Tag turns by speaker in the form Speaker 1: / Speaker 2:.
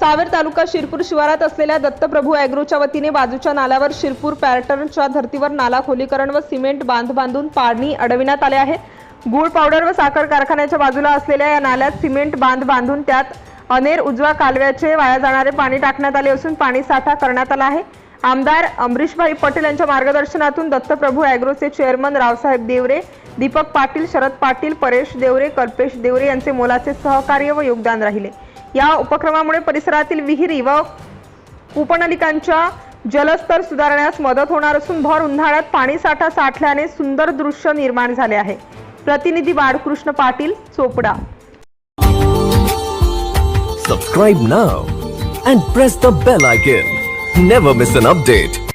Speaker 1: सावेर तालुका शिरपूर शिवारात असलेल्या दत्तप्रभू ॲग्रोच्या वतीने बाजूच्या नाल्यावर शिरपूर पॅटर्नच्या धर्तीवर नाला खोलीकरण व सिमेंट बांध बांधून पाणी अडविण्यात आले आहे. गुळ पावडर व साखर कारखान्याच्या बाजूला असलेल्या या नाल्यात सिमेंट बांध बांधून त्यात अनेर उजवा कालव्याचे वाया जाणारे पाणी टाकण्यात आले असून पाणी साठा करण्यात आला आहे. आमदार अमरीशभाई पटेल यांच्या मार्गदर्शनातून दत्तप्रभू ॲग्रोचे चेअरमन रावसाहेब देवरे दीपक पाटील शरद पाटील परेश देवरे कल्पेश देवरे यांचे मोलाचे सहकार्य व योगदान राहिले. या उपक्रमामुळे परिसरातील विहिरी व उपनलिकांच्या जलस्तर सुधारण्यास मदत होणार असून भर उन्हाळ्यात पाणीसाठा साठल्याने सुंदर दृश्य निर्माण झाले आहे. प्रतिनिधी Balkrishna Patil Chopda.
Speaker 2: Subscribe now and press the bell icon never miss an update